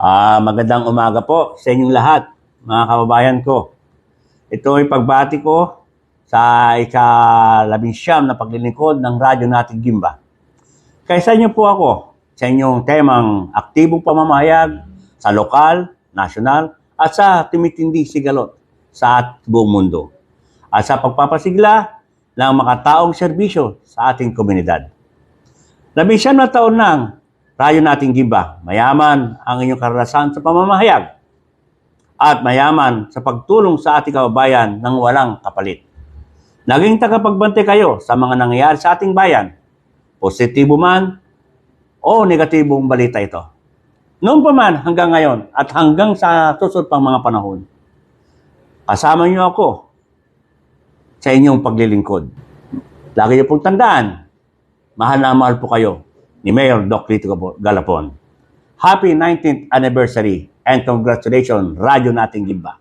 Ah, magandang umaga po sa inyong lahat, mga kababayan ko. Ito ay pagbati ko sa ikalabing siyam na paglilingkod ng radyo natin Gimba. Kaysa inyo po ako sa inyong temang aktibong pamamahayag sa lokal, nasyonal, at sa tumitindi sigalot sa buong mundo. At sa pagpapasigla ng makataong serbisyo sa ating komunidad. Labing siyam na taon nang radyo nating Gimba, mayaman ang inyong karanasan sa pamamahayag at mayaman sa pagtulong sa ating kababayan ng walang kapalit. Naging tagapagbante kayo sa mga nangyayari sa ating bayan, positibo man o negatibong balita ito. Noon pa man hanggang ngayon at hanggang sa susunod pang mga panahon, kasama niyo ako sa inyong paglilingkod. Lagi niyo pong tandaan, mahal na mahal po kayo ni Mayor Doc Lito Galapon. Happy 19th anniversary and congratulations, Radyo Nating Gimba.